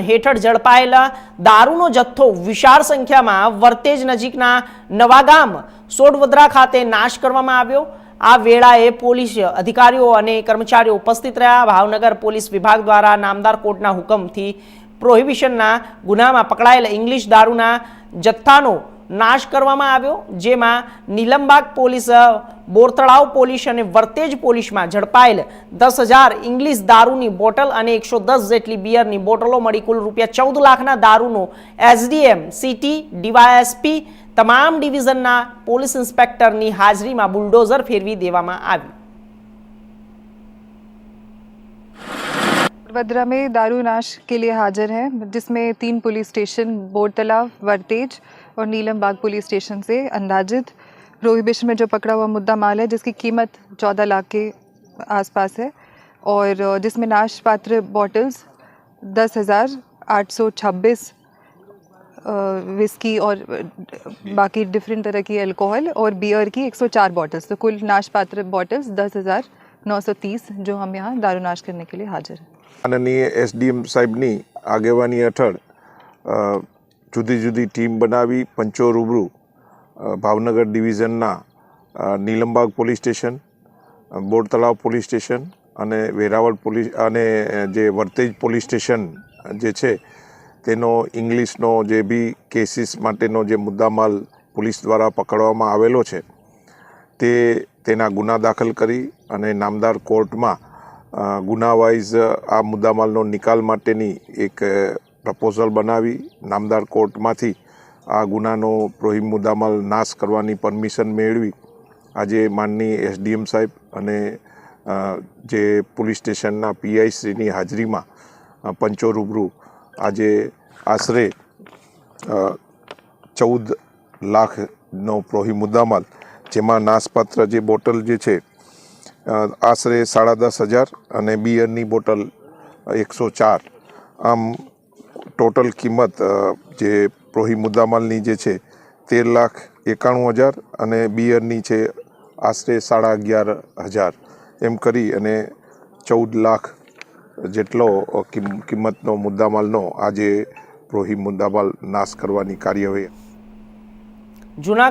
હેઠળ ઝડપાયેલા દારૂનો જથ્થો વિશાળ સંખ્યામાં વર્તેજ નજીકના નવાગામ સોડવદરા ખાતે નાશ કરવામાં આવ્યો. આ વેળાએ પોલીસ અધિકારીઓ અને કર્મચારીઓ ઉપસ્થિત રહ્યા. ભાવનગર પોલીસ વિભાગ દ્વારા નામદાર કોર્ટના હુકમથી પ્રોહિબિશનના ગુનામાં પકડાયેલા ઇંગ્લિશ દારૂના જથ્થાનો નાશ કરવામાં આવ્યો, જેમાં નીલમબાગ પોલીસ બોરતળાવ પોલીસ અને વર્તેજ પોલીસમાં ઝડપાયેલ દસ હજાર ઇંગ્લિશ દારૂની બોટલ અને એકસો દસ જેટલી બિયરની બોટલો મળી કુલ રૂપિયા ચૌદ લાખના દારૂનો એસડીએમ, સિટી, ડીવાયએસપી તમામ ડિવિઝનના પોલીસ ઇન્સ્પેક્ટરની હાજરીમાં બુલડોઝર ફેરવી દેવામાં આવ્યું. वडोदरा में दारू नाश के लिए हाजिर हैं, जिसमें तीन पुलिस स्टेशन बोर तालाब वर्तेज और नीलम बाग पुलिस स्टेशन से अंदाजित। प्रोहिबिशन में जो पकड़ा हुआ मुद्दा माल है, जिसकी कीमत चौदह लाख के आसपास है और जिसमें नाश पात्र बॉटल्स दस हज़ार आठ सौ छब्बीस विस्की और बाकी डिफरेंट तरह की अल्कोहल और बियर की 104 बॉटल्स तो कुल नाश पात्र बॉटल्स दस हज़ार नौ सौ तीस, जो हम यहाँ दारू नाश करने के लिए हाजिर हैं। માનનીય એસડીએમ સાહેબની આગેવાની હેઠળ જુદી જુદી ટીમ બનાવી પંચો રૂબરૂ Bhavnagar ડિવિઝનના Nilambag police station Bortalav Bor Talav police station અને વેરાવળ પોલીસ અને જે વર્તેજ પોલીસ સ્ટેશન જે છે, તેનો ઇંગ્લિશનો જે બી કેસીસ માટેનો જે મુદ્દામાલ પોલીસ દ્વારા પકડવામાં આવેલો છે, તે તેના ગુના દાખલ કરી અને નામદાર કોર્ટમાં ગુનાવાઇઝ આ મુદ્દામાલનો નિકાલ માટેની એક પ્રપોઝલ બનાવી નામદાર કોર્ટમાંથી આ ગુનાનો પ્રોહિમ મુદ્દામાલ નાશ કરવાની પરમિશન મેળવી. આજે માનની એસડીએમ સાહેબ અને જે પોલીસ સ્ટેશનના પીઆઈશ્રીની હાજરીમાં પંચો રૂબરૂ આજે આશરે ચૌદ લાખનો પ્રોહી મુદ્દામાલ, જેમાં નાશપાત્ર જે બોટલ જે છે આશરે સાડા દસ હજાર અને બિયરની બોટલ એકસો ચાર. આમ ટોટલ કિંમત જે પ્રોહી મુદ્દામાલની જે છે, તેર લાખ એકાણું હજાર અને બિયરની છે આશરે સાડા અગિયાર હજાર. એમ કરી અને ચૌદ લાખ જેટલો કિંમતનો મુદ્દામાલનો આજે પ્રોહી મુદ્દામાલ નાશ કરવાની કાર્યવાહી. જુનાગઢ